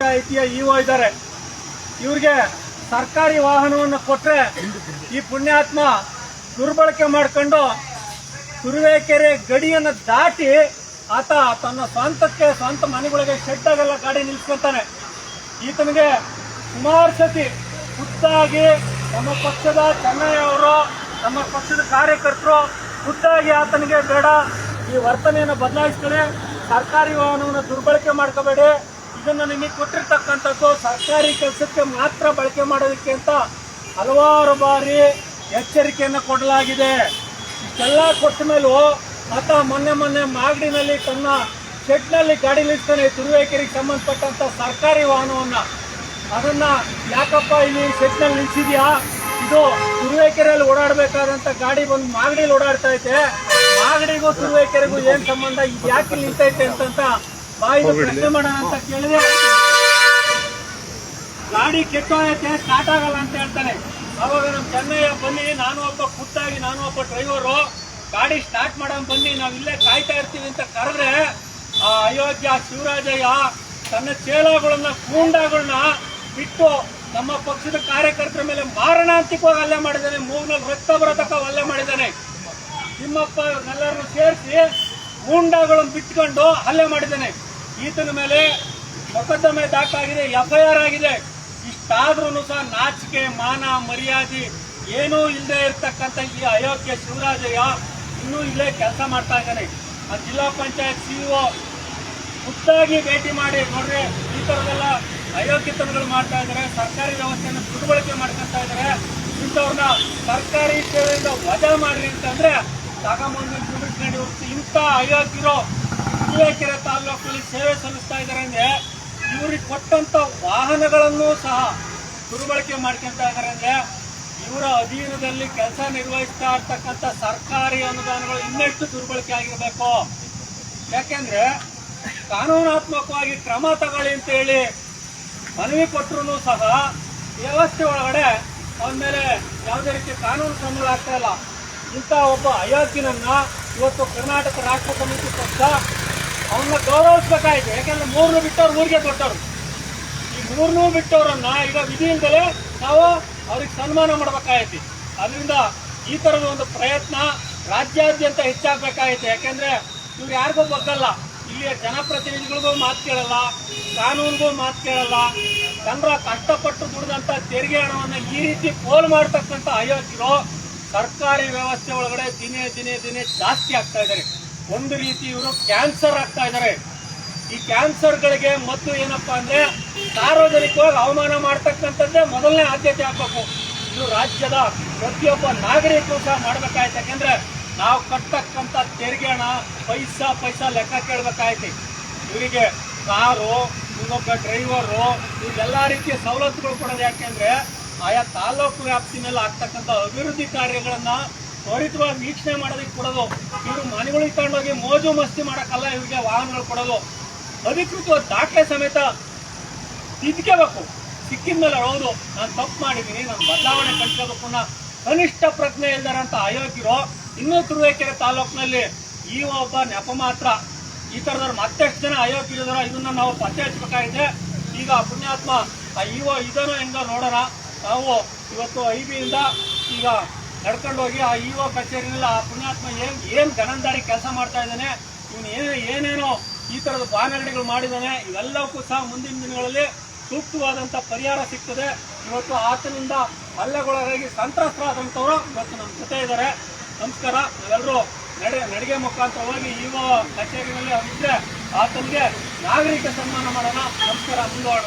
ಪಂಚಾಯಿತಿಯ ಇಒ ಇದ್ದಾರೆ. ಇವ್ರಿಗೆ ಸರ್ಕಾರಿ ವಾಹನವನ್ನು ಕೊಟ್ರೆ ಈ ಪುಣ್ಯಾತ್ಮ ದುರ್ಬಳಕೆ ಮಾಡ್ಕೊಂಡು ತುರುವೇಕೆರೆ ಗಡಿಯನ್ನು ದಾಟಿ ಆತ ತನ್ನ ಸ್ವಂತಕ್ಕೆ ಸ್ವಂತ ಮನೆಗಳಿಗೆ ಶೆಡ್ಡಾಗೆಲ್ಲ ಗಾಡಿ ನಿಲ್ಸ್ಕೊತಾನೆ. ಈತನಿಗೆ ಸುಮಾರು ಸತಿ ಖುದ್ದಾಗಿ ನಮ್ಮ ಪಕ್ಷದ ಚೆನ್ನಯ್ಯ ಅವರು ನಮ್ಮ ಪಕ್ಷದ ಕಾರ್ಯಕರ್ತರು ಖುದ್ದಾಗಿ ಆತನಿಗೆ ಬೇಡ, ಈ ವರ್ತನೆಯನ್ನು ಬದಲಾಯಿಸ್ತಾನೆ ಸರ್ಕಾರಿ ವಾಹನವನ್ನು ದುರ್ಬಳಕೆ ಮಾಡ್ಕೋಬೇಡಿ. ಇದನ್ನು ನಿಮಗೆ ಕೊಟ್ಟಿರ್ತಕ್ಕಂಥದ್ದು ಸರ್ಕಾರಿ ಕೆಲಸಕ್ಕೆ ಮಾತ್ರ ಬಳಕೆ ಮಾಡೋದಕ್ಕೆ ಅಂತ ಹಲವಾರು ಬಾರಿ ಎಚ್ಚರಿಕೆಯನ್ನು ಕೊಡಲಾಗಿದೆ. ಇಷ್ಟೆಲ್ಲ ಕೊಟ್ಟ ಮೇಲೂ ಆತ ಮೊನ್ನೆ ಮೊನ್ನೆ ಮಾಗಡಿನಲ್ಲಿ ತನ್ನ ಶೆಡ್ನಲ್ಲಿ ಗಾಡಿ ನಿಲ್ತಾನೆ ತುರುವೇಕೆರೆಗೆ ಸಂಬಂಧಪಟ್ಟಂಥ ಸರ್ಕಾರಿ ವಾಹನವನ್ನು. ಅದನ್ನು ಯಾಕಪ್ಪ ಇಲ್ಲಿ ಶೆಡ್ನಲ್ಲಿ ನಿಲ್ಸಿದ್ಯಾ? ಇದು ತುರುವೇಕೆರೆಯಲ್ಲಿ ಓಡಾಡಬೇಕಾದಂಥ ಗಾಡಿ ಬಂದು ಮಾಗಡಿಲಿ ಓಡಾಡ್ತಾ ಐತೆ. ಮಾಗಡಿಗೂ ತುರುವೇಕೆರೆಗೂ ಏನು ಸಂಬಂಧ? ಇದು ಯಾಕೆ ನಿಲ್ತೈತೆ ಅಂತಂತ ಬಾಯಿದು ಪ್ರಶ್ನೆ ಮಾಡೋಣ ಅಂತ ಕೇಳಿದೆ. ಗಾಡಿ ಕೆಟ್ಟೋಯತ್ತೆ ಸ್ಟಾರ್ಟ್ ಆಗಲ್ಲ ಅಂತ ಹೇಳ್ತಾನೆ. ಅವಾಗ ನಮ್ಮ ಚೆನ್ನಯ್ಯ ಬನ್ನಿ ನಾನು ಒಬ್ಬ ಖುದ್ದಾಗಿ ನಾನು ಒಬ್ಬ ಡ್ರೈವರು ಗಾಡಿ ಸ್ಟಾರ್ಟ್ ಮಾಡೋಣ ಬನ್ನಿ ನಾವು ಇಲ್ಲೇ ಕಾಯ್ತಾ ಇರ್ತೀವಿ ಅಂತ ಕರೆದ್ರೆ ಆ ಅಯೋಧ್ಯ ಶಿವರಾಜಯ್ಯ ತನ್ನ ಚೇಳಗಳನ್ನ ಗೂಂಡಾಗಳನ್ನ ಬಿಟ್ಟು ನಮ್ಮ ಪಕ್ಷದ ಕಾರ್ಯಕರ್ತರ ಮೇಲೆ ಮಾರಣಾಂತಿಕವಾಗಿ ಹಲ್ಲೆ ಮಾಡಿದ್ದಾನೆ. ಮೂಗ್ನಲ್ಲಿ ರಕ್ತ ಬರೋತಕ್ಕ ಹಲ್ಲೆ ಮಾಡಿದ್ದಾನೆ. ತಿಮ್ಮಪ್ಪ ಎಲ್ಲರನ್ನು ಸೇರಿಸಿ ಗೂಂಡಾಗಳನ್ನು ಬಿಟ್ಕೊಂಡು ಹಲ್ಲೆ ಮಾಡಿದ್ದಾನೆ. ಈತನ ಮೇಲೆ ಮೊಕದ್ದಮೆ ದಾಖಲಾಗಿದೆ, ಎಫ್ಐಆರ್ ಆಗಿದೆ. ಇಷ್ಟಾದ್ರೂ ಸಹ ನಾಚಿಕೆ, ಮಾನ, ಮರ್ಯಾದೆ ಏನೂ ಇಲ್ಲದೆ ಇರತಕ್ಕಂಥ ಈ ಅಯೋಗ್ಯ ಶಿವರಾಜಯ್ಯ ಇನ್ನೂ ಇಲ್ಲೇ ಕೆಲಸ ಮಾಡ್ತಾ ಇದ್ದಾನೆ. ಆ ಜಿಲ್ಲಾ ಪಂಚಾಯತ್ ಸಿಇಒ ಖುದ್ದಾಗಿ ಭೇಟಿ ಮಾಡಿ ನೋಡ್ರಿ, ಈ ಥರದೆಲ್ಲ ಅಯೋಗ್ಯತನಗಳು ಮಾಡ್ತಾ ಇದ್ದಾರೆ, ಸರ್ಕಾರಿ ವ್ಯವಸ್ಥೆಯನ್ನು ದುರ್ಬಳಕೆ ಮಾಡ್ಕೊಂತ ಇದ್ದಾರೆ. ಇಂಥವ್ರನ್ನ ಸರ್ಕಾರಿ ಸೇವೆಯಿಂದ ವಜಾ ಮಾಡ್ರಿ ಅಂತಂದ್ರೆ ತಗೊಂಬಂದು ಇಂಥ ಅಯೋಗ್ಯರು ತುರುವೇಕೆರೆ ತಾಲೂಕಲ್ಲಿ ಸೇವೆ ಸಲ್ಲಿಸ್ತಾ ಇದ್ದಾರೆ ಅಂದ್ರೆ ಇವ್ರಿಗೆ ಕೊಟ್ಟಂತ ವಾಹನಗಳನ್ನು ಸಹ ದುರ್ಬಳಕೆ ಮಾಡ್ಕೊಂತ ಇದ್ದಾರೆ ಅಂದ್ರೆ ಇವರ ಅಧೀನದಲ್ಲಿ ಕೆಲಸ ನಿರ್ವಹಿಸ್ತಾ ಇರ್ತಕ್ಕಂಥ ಸರ್ಕಾರಿ ಅನುದಾನಗಳು ಇನ್ನೆಷ್ಟು ದುರ್ಬಳಕೆ ಆಗಿರಬೇಕು. ಯಾಕೆಂದ್ರೆ ಕಾನೂನಾತ್ಮಕವಾಗಿ ಕ್ರಮ ತಗೊಳ್ಳಿ ಅಂತ ಹೇಳಿ ಮನವಿ ಕೊಟ್ಟರು ಸಹ ವ್ಯವಸ್ಥೆ ಒಳಗಡೆ ಅವನ ಯಾವುದೇ ರೀತಿ ಕಾನೂನು ಕ್ರಮಗಳಾಗ್ತಾ ಇಲ್ಲ. ಇಂಥ ಒಬ್ಬ ಅಯೋಗ್ಯನನ್ನು ಇವತ್ತು ಕರ್ನಾಟಕ ರಾಷ್ಟ್ರ ಸಮಿತಿ ಪಕ್ಷ ಅವನ್ನ ಗೌರವಿಸ್ಬೇಕಾಯ್ತು. ಯಾಕಂದ್ರೆ ಮೂರನ್ನು ಬಿಟ್ಟವ್ರು ಊರಿಗೆ ಕೊಟ್ಟವ್ರು. ಈ ಮೂರನ್ನೂ ಬಿಟ್ಟವರನ್ನ ಈಗ ವಿಧಿ ನಾವು ಅವ್ರಿಗೆ ಸನ್ಮಾನ ಮಾಡ್ಬೇಕಾಗೈತಿ ಅದರಿಂದ ಈ ಥರದ ಒಂದು ಪ್ರಯತ್ನ ರಾಜ್ಯಾದ್ಯಂತ ಹೆಚ್ಚಾಗ್ಬೇಕಾಯ್ತು. ಯಾಕೆಂದ್ರೆ ಇವ್ರು ಯಾರಿಗೂ ಬಗ್ಗಲ್ಲ ಇಲ್ಲಿಯ ಜನಪ್ರತಿನಿಧಿಗಳಿಗೂ ಮಾತು ಕೇಳಲ್ಲ, ಕಾನೂನಿಗೂ ಮಾತು ಕೇಳಲ್ಲ. ಜನರ ಕಷ್ಟಪಟ್ಟು ದುಡಿದಂತ ತೆರಿಗೆ ಹಣವನ್ನು ಈ ರೀತಿ ಪೋಲ್ ಮಾಡ್ತಕ್ಕಂಥ ಅಯೋಧ್ಯರು ಸರ್ಕಾರಿ ವ್ಯವಸ್ಥೆ ಒಳಗಡೆ ದಿನೇ ದಿನೇ ದಿನೇ ಜಾಸ್ತಿ ಆಗ್ತಾ ಇದ್ದಾರೆ ಒಂದು ರೀತಿ ಇವರು ಕ್ಯಾನ್ಸರ್ ಆಗ್ತಾ ಇದ್ದಾರೆ ಈ ಕ್ಯಾನ್ಸರ್ಗಳಿಗೆ ಮತ್ತು ಏನಪ್ಪಾ ಅಂದ್ರೆ ಸಾರ್ವಜನಿಕವಾಗಿ ಅವಮಾನ ಮಾಡ್ತಕ್ಕಂಥದ್ದೇ ಮೊದಲನೇ ಆದ್ಯತೆ ಆಗ್ಬೇಕು. ಇದು ರಾಜ್ಯದ ಪ್ರತಿಯೊಬ್ಬ ನಾಗರಿಕರು ಸಹ ಮಾಡ್ಬೇಕಾಯ್ತು. ಯಾಕೆಂದ್ರೆ ನಾವು ಕಟ್ಟಕ್ಕಂಥ ತೆರಿಗೆ ಹಣ, ಪೈಸಾ ಪೈಸಾ ಲೆಕ್ಕ ಕೇಳಬೇಕಾಯ್ತು. ಇವರಿಗೆ ಕಾರು, ಇನ್ನೊಬ್ಬ ಡ್ರೈವರು ಇವೆಲ್ಲ ರೀತಿಯ ಸವಲತ್ತುಗಳು ಕೊಡೋದು ಯಾಕೆಂದ್ರೆ ಆಯಾ ತಾಲೂಕು ವ್ಯಾಪ್ತಿನಲ್ಲಿ ಆಗ್ತಕ್ಕಂಥ ಅಭಿವೃದ್ಧಿ ಕಾರ್ಯಗಳನ್ನ ತ್ವರಿತವಾಗಿ ವೀಕ್ಷಣೆ ಮಾಡೋದಕ್ಕೆ ಕೊಡೋದು. ಇವರು ಮನೆಗಳಿಗೆ ತಗೊಂಡೋಗಿ ಮೋಜು ಮಸ್ತಿ ಮಾಡೋಕ್ಕಲ್ಲ ಇವರಿಗೆ ವಾಹನಗಳು ಕೊಡೋದು. ಅಧಿಕೃತ ದಾಖಲೆ ಸಮೇತ ತಿದ್ಕೋಬೇಕು ಸಿಕ್ಕಿದ್ಮೇಲೆ ಹೌದು ನಾನು ತಪ್ಪು ಮಾಡಿದ್ದೀನಿ ನಾನು ಬದಲಾವಣೆ ಅನ್ನೋ ಕನಿಷ್ಠ ಪ್ರಜ್ಞೆ ಇಲ್ದಾರಂತ ಅಯೋಗ್ಯರು. ಇನ್ನೂ ತುರುವೇಕೆರೆ ತಾಲೂಕಿನಲ್ಲಿ ಈ ಒಬ್ಬ ನೆಪ ಮಾತ್ರ. ಈ ಥರದವ್ರು ಮತ್ತೆಷ್ಟು ಜನ ಅಯೋಗ್ಯರಿದಾರ ಇದನ್ನ ನಾವು ಪತ್ತೆ ಹಚ್ಚಬೇಕಾಗಿದೆ. ಈಗ ಪುಣ್ಯಾತ್ಮ ಇವ ಇದನ್ನು ಹೆಂಗ ನೋಡೋಣ. ನಾವು ಇವತ್ತು ಐ ಬಿಯಿಂದ ಈಗ ನಡ್ಕೊಂಡು ಹೋಗಿ ಆ ಇಒ ಕಚೇರಿನಲ್ಲಿ ಆ ಪುಣ್ಯಾತ್ಮ ಏನ್ ಏನ್ ಗಣಂದಾರಿ ಕೆಲಸ ಮಾಡ್ತಾ ಇದ್ದಾನೆ, ಇವನು ಏನೇ ಏನೇನೋ ಈ ತರದ ಬಾನಗಡಿಗಳು ಮಾಡಿದಾನೆ ಇವೆಲ್ಲವಕ್ಕೂ ಸಹ ಮುಂದಿನ ದಿನಗಳಲ್ಲಿ ಸೂಕ್ತವಾದಂತ ಪರಿಹಾರ ಸಿಗ್ತದೆ. ಇವತ್ತು ಆತನಿಂದ ಹಲ್ಲೆಗೊಳಗಾಗಿ ಸಂತ್ರಸ್ತರಾದಂಥವರು ಇವತ್ತು ನಮ್ಮ ಜೊತೆ ಇದ್ದಾರೆ. ನಮಸ್ಕಾರ ನಾವೆಲ್ಲರೂ ನಡೆ ನಡಿಗೆ ಮುಖಾಂತರವಾಗಿ ಇವ ಕಚೇರಿನಲ್ಲಿ ಅವರಿದ್ರೆ ಆತನಿಗೆ ನಾಗರಿಕ ಸನ್ಮಾನ ಮಾಡೋಣ. ನಮಸ್ಕಾರ, ಮುಂದುವರೆದ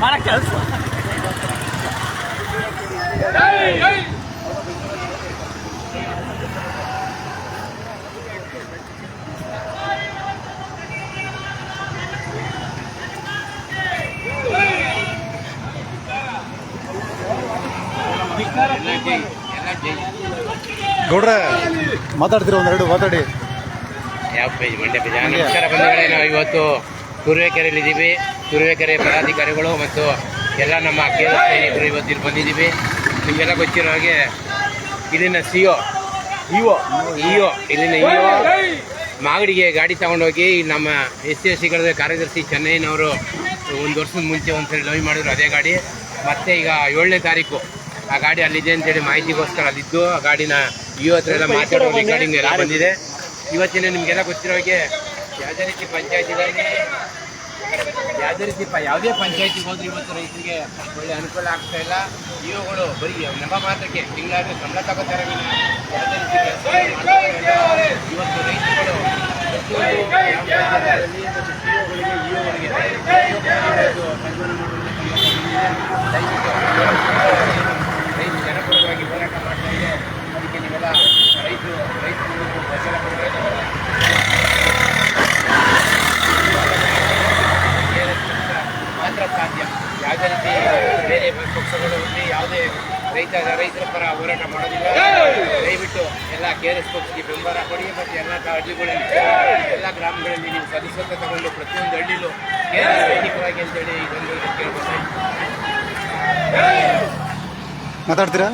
ಮಾಡಕ್ಕೆ ಗೌಡ್ರೆ ಮಾತಾಡ್ತಿರೋ ಒಂದೆರಡು? ಮಾತಾಡಿ. ಯಾವ ಪೇಜ್ ಮಂಡ್ಯ ಪೇಜ್ ನಮಸ್ಕಾರ ಬಂಧುಗಳೇ ನಾವು ಇವತ್ತು ತುರುವೇಕೆರೆಯಲ್ಲಿದ್ದೀವಿ ತುರುವೇಕೆರೆ ಪದಾಧಿಕಾರಿಗಳು ಮತ್ತು ಎಲ್ಲ ನಮ್ಮ ಕೇಂದ್ರ ಇವತ್ತು ಇಲ್ಲಿ ಬಂದಿದ್ದೀವಿ. ನಿಮಗೆಲ್ಲ ಗೊತ್ತಿರೋ ಹಾಗೆ ಇಲ್ಲಿನ C O E O E O, ಇಲ್ಲಿನ ಇಒ ಮಾಗಡಿಗೆ ಗಾಡಿ ತಗೊಂಡೋಗಿ ನಮ್ಮ ಎಸ್ ಸಿ ಎಸ್ ಕಾರ್ಯದರ್ಶಿ ಚೆನ್ನೈನವರು ಒಂದು ವರ್ಷದ ಮುಂಚೆ ಒಂದ್ಸರಿ ಲವ್ ಮಾಡಿದ್ರು ಅದೇ ಗಾಡಿ. ಮತ್ತೆ ಈಗ ಏಳನೇ ತಾರೀಕು ಆ ಗಾಡಿ ಅಲ್ಲಿದೆ ಅಂತೇಳಿ ಮಾಹಿತಿಗೋಸ್ಕರ ಅಲ್ಲಿದ್ದು ಆ ಗಾಡಿನ ಇಒ ಹತ್ರ ಎಲ್ಲ ಮಾತಾಡೋ ರೆಕಾರ್ಡಿಂಗ್ ಎಲ್ಲ ಬಂದಿದೆ. ಇವತ್ತಿನ ನಿಮಗೆಲ್ಲ ಗೊತ್ತಿರೋ ಹಾಗೆ ಯಾವುದೇ ರೀತಿ ಪಂಚಾಯತಿಗಳಲ್ಲಿ ಯಾವುದೇ ರೀತಿ ಪ ಯಾವುದೇ ಪಂಚಾಯತಿಗೆ ಹೋದ್ರೆ ಇವತ್ತು ರೈತರಿಗೆ ಒಳ್ಳೆ ಅನುಕೂಲ ಆಗ್ತಾ ಇಲ್ಲ ಇವುಗಳು ಬರೀ ನೆಮ ಮಾತ್ರಕ್ಕೆ ತಿಂಗಳಾದ್ರೆ ಸಂಬಳ ತಗೋತಾರೆ ಯಾವುದೇ ರೀತಿ. ಇವತ್ತು ರೈತರುಗಳು ಗ್ರಾಮ ಪಂಚಾಯತಿಗಳಲ್ಲಿ ಮತ್ತು PO ಗಳಿಗೆ, EO ಗಳಿಗೆ ಇವತ್ತು ಸನ್ಮಾನ ಮಾಡುವಂಥ ರೈತ ಜನಪರವಾಗಿ ಹೋರಾಟ ಮಾಡ್ತಾ ಇದೆ ಅದಕ್ಕೆ ನೀವೆಲ್ಲ ರೈತರು ರೈತರು ಬೆಂಬಲ ಕೊಡಬೇಕು ಮಾತ್ರ ಸಾಧ್ಯ ಯಾವುದೇ ರೀತಿ ಬೇರೆ ಪಕ್ಷಗಳು ಇಲ್ಲಿ ಯಾವುದೇ ರೈತ ರೈತರ ಪರ ಹೋರಾಟ ಮಾಡೋದಿಲ್ಲ. ದಯವಿಟ್ಟು ಎಲ್ಲ ಕೆ ಆರ್ ಎಸ್ ಪಕ್ಷಕ್ಕೆ ಬೆಂಬಲ ಕೊಡಿ, ಮತ್ತು ಎಲ್ಲ ಹಳ್ಳಿಗಳಲ್ಲಿ, ಎಲ್ಲ ಗ್ರಾಮಗಳಲ್ಲಿ ನೀವು ಸದಸ್ಯತ್ವ ತಗೊಂಡು ಪ್ರತಿಯೊಂದು ಹಳ್ಳಿಲೂ ಕೆ ಆರ್ ಎಸ್ ಹೇಳಿ ಅಂತೇಳಿ ಇದೊಂದು ಕೇಳ್ಬೋದು ಮಾತಾಡ್ತೀರಾ?